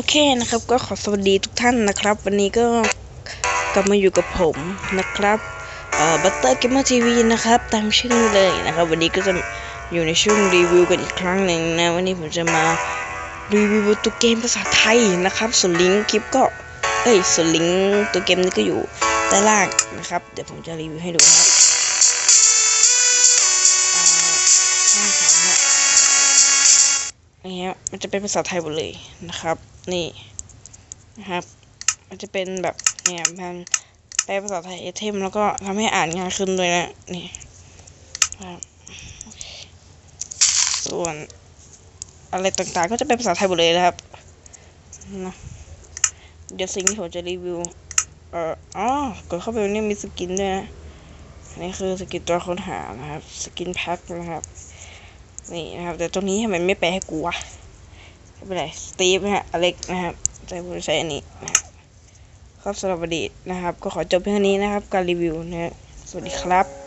โอเคนะครับ ก็ขอสวัสดีทุกท่านนะครับ วันนี้ก็กลับมาอยู่กับผมนะครับเอ่อบัตเตอร์เกมเมอร์ทีวีนะครับ ตามชื่อเลยนะครับ วันนี้ก็จะอยู่ในช่วงรีวิวกันอีกครั้งหนึ่งนะ วันนี้ผมจะมารีวิวตัวเกมภาษาไทยนะครับ ส่วนลิงก์คลิปก็ เอ้ยส่วนลิงก์ตัวเกมนี้ก็อยู่ด้ล่างนะครับ เดี๋ยวผมจะรีวิวให้ดูนะครับ นี่ฮะมันจะเป็นภาษาไทยหมดเลยนะครับ นี่นะครับ มันจะเป็นแบบเนี่ยมันแปลภาษาไทยไอเทมแล้วก็ทำให้อ่านง่ายขึ้นด้วยนะนี่ครับส่วนอะไรต่างๆ ก็จะเป็นภาษาไทยหมดเลยนะครับนะเดี๋ยวสิ่งที่ผมจะรีวิว เอ่ออ๋อกดเข้าไปนี่มีสกินด้วยนะนนี่คือสกินตัวค้นหานะครับ สกินแพ็คนะครับ นี่นะครับ แต่ตรงนี้ทำไมไม่แปลให้กูวะไม่เป็นไรสตีฟนะฮะอเล็กนะครับใจผมใช้อันนี้นะครับครับสำหรับวันนี้นะครับ ก็ขอจบเพียงเท่านี้นะครับ การรีวิวนะฮะสวัสดีครับ